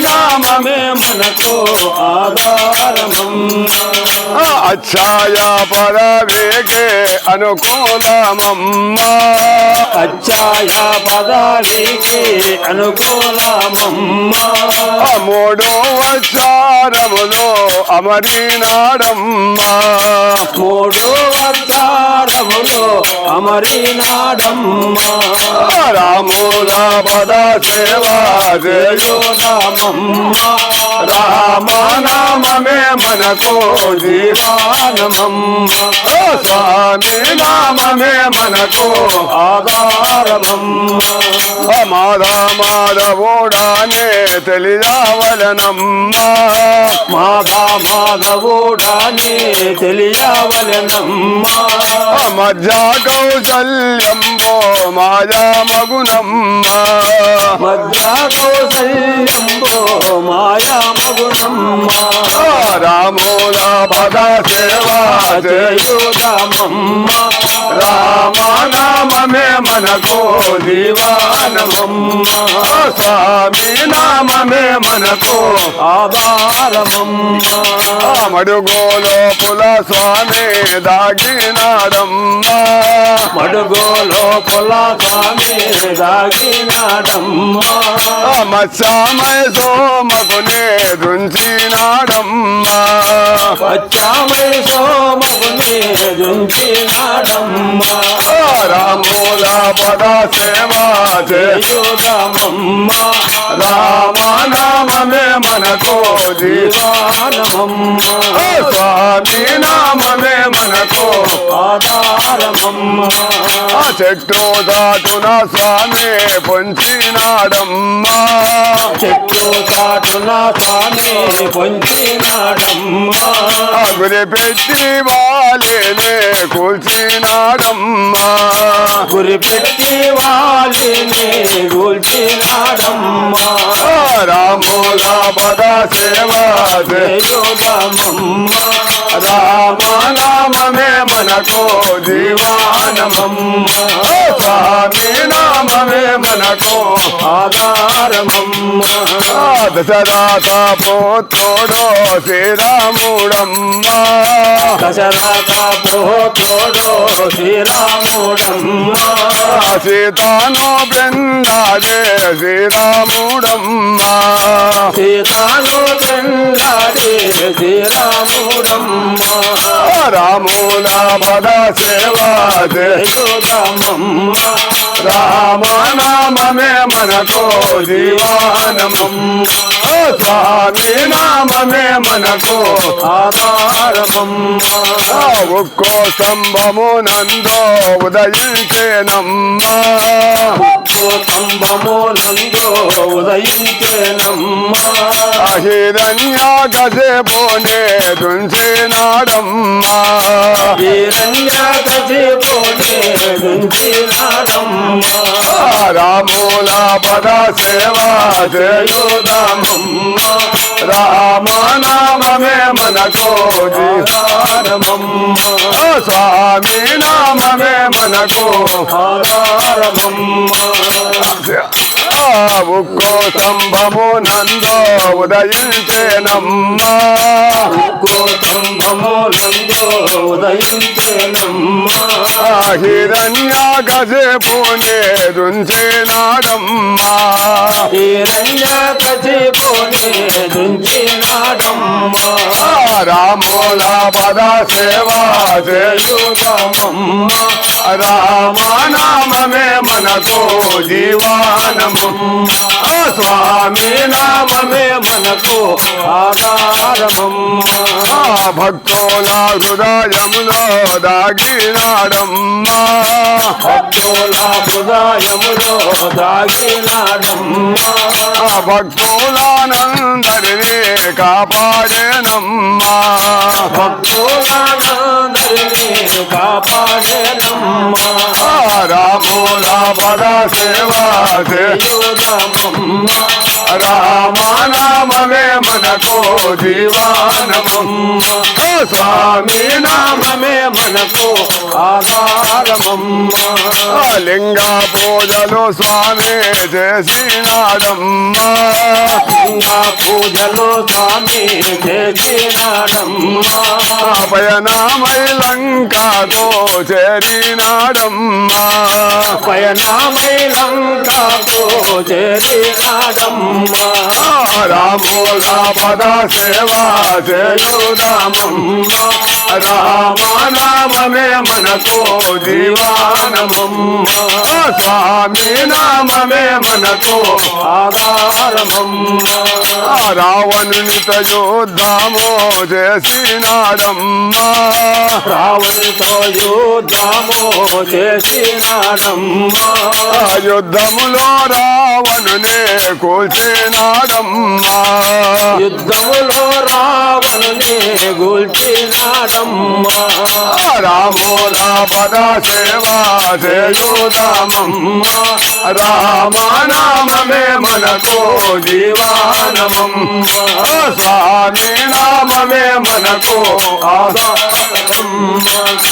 నామమే మనకు ఆధారమమ్మ అచ్చాయ పరవేగే అనుకూలమమ్మ. అచ్చాయ పదానికి అనుకూలమమ్మ. మూడు వచ్చారములు అమరినాడమ్మ. మూడు అమరినాడమ్మ రాముల పద సేవా చేయు రామమ్మ రామ నామమే మనకు జీవానమమ్మ. స్వామి నామే మనకో ఆధారమమ్మ. ఆ మాధ మాధవుడానే తెలియవలనమ్మ. మాధా మాధవోడానే తెలియవలనమ్మ. ఆ మధ్య కౌశల్యంబో మాయా మగునమ్మ. మధ్య కౌసల్యంబో మాయా మగుణమ్మ ఆ రాముల పద సేవా చేయు చేయుదమమ్మ రామ నామమే మనకు జీవానమమ్మ. ఓ స్వామి నామమే మనకు ఆధారమమ్మ. మడుగోలో పుల స్వామి దాగినాడమ్మ. మడుగోలో పొల స్వామి దాగినాడమ్మ ఆ మత్స్యామయ సోమకునే దుంచినాడమ్మ పచ్చామై సోమగుని దుంచినాడమ్మ ఆ రాముల పద సేవా చేయు చేయుదమమ్మ రామ నామమే మనకు జీవా జీవానమమ్మ స్వామి నామమే మనకు ఆధారమమ్మ ఆ చెట్టు దాటున స్వామి పొంచినాడమ్మ. చెట్టు చాటున స్వామి పొంచినాడమ్మ. గురి పెట్టి వాలేనే కూల్చినాడమ్మ. గురి పెట్టి వాలిని గూల్చినాడమ్మ ఆ రాముల పద సేవ రామ నామమే మనకు జీవానమమ్మ స్వామి నామమే మనకు ఆధారమమ్మ దశరథ పుత్రుడు శ్రీరాముడమ్మ. దశరథ పోతోడో శ్రీరాముడమ్మ. సీతాను బృందాదే శ్రీరాముడమ్మ. సీతాను పెండాడే శ్రీరాముడమ్మ. రాముల పద సేవ చేయుదమమ్మ రామ నామమే మనకు జీవానమమ్మ. ఓ స్వామి నామమే మనకు ఆధారమమ్మ. ఆ ఒక్కో స్తంభము నందో ఉదయించేనమ్మ. స్తంభములందో ఉదయించేనమ్మ. హిరణ్య గజపోనే దుంచేనాడమ్మ హిరణ్య కజిపోనే దుంచినాడమ్మ రాముల పద సేవా చేయుదమమ్మ రామ నామమే మనకు ఆధారమమ్మ ఓ నామమే మనకు ఆధారమమ్మ. ఉక్కో స్తంభము నందో ఉదయించేనమ్మ. స్తంభములందో ఉదయించేనమ్మ. ఆ హిరణ్య గజపునే దుంచేనాడమ్మ హిరణ్య కజిపోనే దుంచినాడమ్మ రాముల పద సేవా చేయుదమమ్మ రామనామే మనకు జీవానమమ్మ. స్వామి నామే మనకు ఆధారమమ్మ. ఆ భక్తుల హృదయములో దాగినాడమ్మా. భక్తుల హృదయములో దాగినాడమ్మ భక్తులానందరినీ కాపాడేనమ్మ. భక్తులందరినీ కాపాడేనమ్మ. రాముల పద సేవా చేయుదమమ్మ రామ నామ నామమే మనకు జీవానమమ్మ. స్వామి నామ నామమే మనకు ఆధారమమ్మ. లింగ పూజలు స్వామి చేసినాడమ్మ. లింగా పూజలో స్వామి చేసినాడమ్మ. పయనామై లంకతో చేరినాడమ్మ. పయనామై లంకాకు చేరినాడమ్మ. రామోల పద సేవా చేయుదామమ్మ. రామ నామమే మనకు జీవానమమ్మ. స్వామి నామమే మనకు ఆధారమమ్మ. ఆ రావణునిత యుద్ధము చేసినాడమ్మ. రావణితో యుద్ధము చేసినాడమ్మ. యుద్ధములో రావణునే కూల్చినాడమ్మ. యుద్ధములో రావణుని గూల్చినాడమ్మ ఆ రామోల పద సేవా చేయుదామమ్మ. రామ నామమే మనకు జీవానమమ్మ. స్వామి నామమే మనకు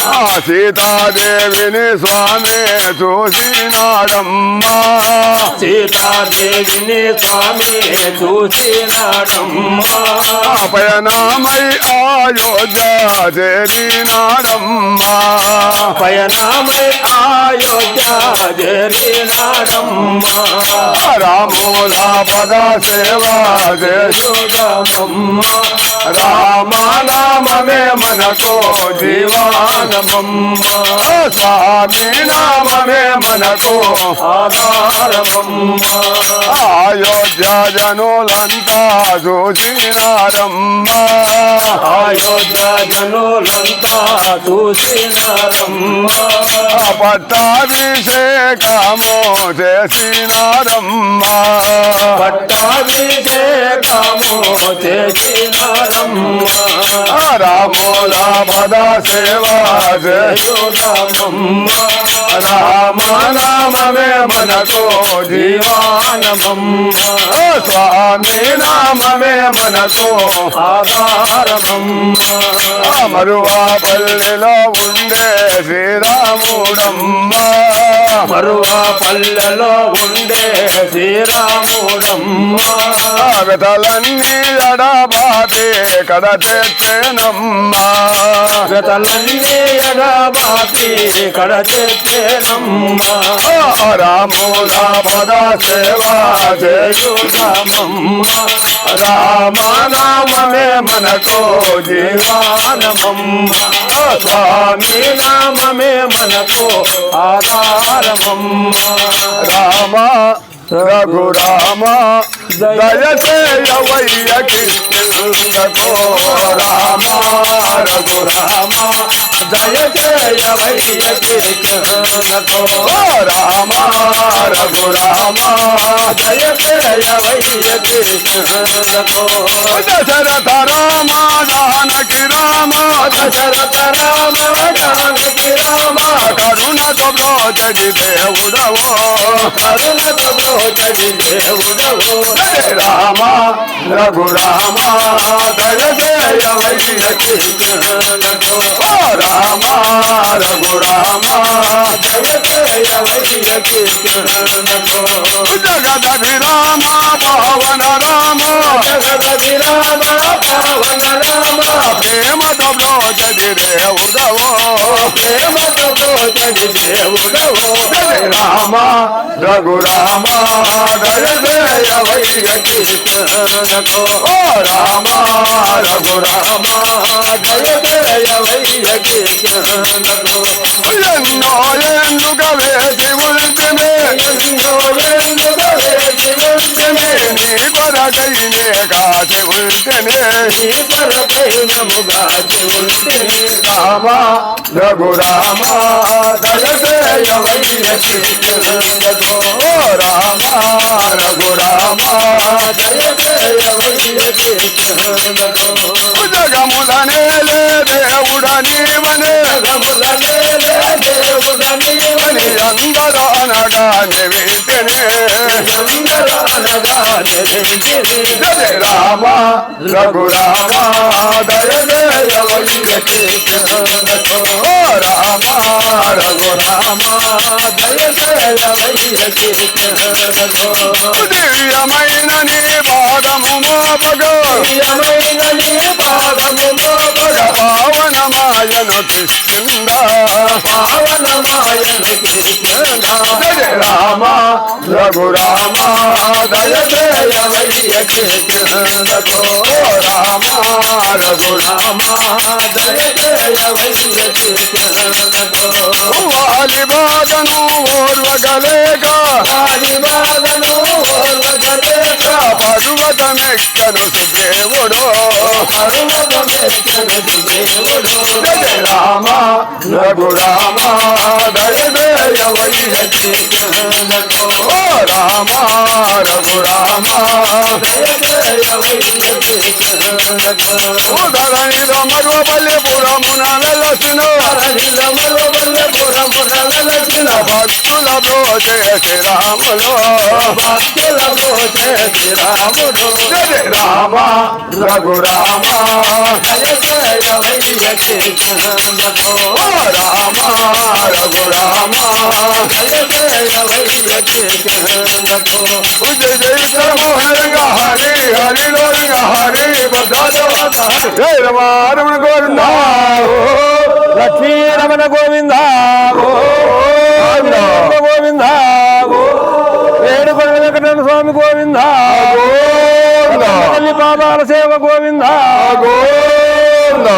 ఆ సీతాదేవిని స్వామి చూసినాడమ్మ. సీతాదేవిని స్వామి చూసినాడమ్మ. పయనామై అయోధ్య చేరినాడమ్మ పయనామై అయోధ్య జరినాడమ్మ రామోల పద సేవా చేసుదామమ్మ రామ నామమే మనకు జీవానమమ్మ. స్వామి నామమే మనకు ఆధారమమ్మ. అయోధ్య జనులంతా చూసినారమ్మ. అయోధ్య జనులంతా చూసినారమ్మ. పట్టాభిషేకము చేసినారమ్మ. పట్టాభిషేకము చేసినారమ్మ రామోల పద సేవా చేసు చేయుదామమ్మ రామ నామమే మనకు జీవానమమ్మ. స్వామి నామమే మనకు ఆధారమమ్మ. మరువా పల్లెలో ఉండే శ్రీరాముడమ్మ. మరువా పల్లెలో ఉండే శ్రీరాముడమ్మ. వితలన్నీ ఎడబాటి కడ తెచ్చేనమ్మ గతలన్నీ ఎడబాపి కడచెత్తేనమ్మ రాముల పద సేవా చేయుదామమ్మ. రామ నామమే మనకు ఆధారమమ్మ స్వామి నామే మనకు ఆధారమమ్మ రామ రఘురామ దయచేయవయ్య కృష్ణకో రామ రఘురామ దయచేయవయ్య కృష్ణతో రామ రఘురామ దయచేయవయ్య కృష్ణతో దశరథ రామ జానకి రామ దశరథ రామ జానకి రామ కరుణ కరుణతో బ్రోచడి దేవుడవో కరుణతో బ్రోచడి దేవుడవు రామ రఘురామ దయచేయవయ్య కృష్ణతో రామ రఘురామ దయచేయవయ్య కృష్ణతో జగదభిరామ పవన రామ జగదది రామ. పావన రామ ప్రేమతో బ్రోచడి దేవుడవో ప్రేమతో బ్రోచడి దేవుడవు రామ రఘురామ దయచేయవయ్య కృష్ణతో ఓ రామ రఘురామ దయచేయవయ్య కృష్ణతో ఎన్నో ఎందుక వేసి ఉంటేనే ఎన్నో ఎందుకు ఉంటేనే నీ కొరకైనే కాసి ఉంటేనే నీ పరపైనముగాచి ఉంటేనే రామ రఘురామ దయచేయవయ్య కృష్ణతో ఓ రామ రఘురామ దయచేయవయ్య కృష్ణతో జగములనే దేవుడ నీవనే జగములనే దేవుడ నీవని అందరూ అనగానే వింటేనే. అందరనగానే వెంటిని రామ రఘురామ కేశవనకో ఓ రామ రఘురామ దయచేయవయ్య కేశవనకో దివ్యమైన నీ పాదము మోపగ పాదము మోపగ పావనమాయను కృష్ణ పావనమాయన కృష్ణ రామ రఘురామ దయదేయ దయచేయవయ్య కేశవనకో ఓ రామ దయచేయవయ్య కేశవనకో వాలి బాధను ఓర్వగలేక. ఆదివాదను ఓర్వగలేక. పర్వతమెక్కను సుదేవుడు పర్వతమెక్కను దేవుడు. జయ రామ రఘురామ దయదేయ వయ్య రామ రఘు రామ రఘురామ దయచేయవయ్య కేశవనకో ఉదరణిలో మరువబల్లి పురమున వెలసిన అరవిలమరువల్లపురమునలచిన భక్తుల బ్రోచే శ్రీరాములో. భక్తుల పోతే శ్రీరాముడు జయ రామ రఘురామ. దయచేయవయ్య కేశవనకో ఓ రామ రఘురామ. కేశవనకో జయ జయ హరిగ హరి హరిలో హరి భద్రదేవత జయ రమారమణ గోవింద. లక్ష్మీ రమణ గోవింద గోవింద. ఏడుకొండ వెంకటరమణ స్వామి గోవింద. తల్లి పాదాల సేవ గోవింద. గోవింద.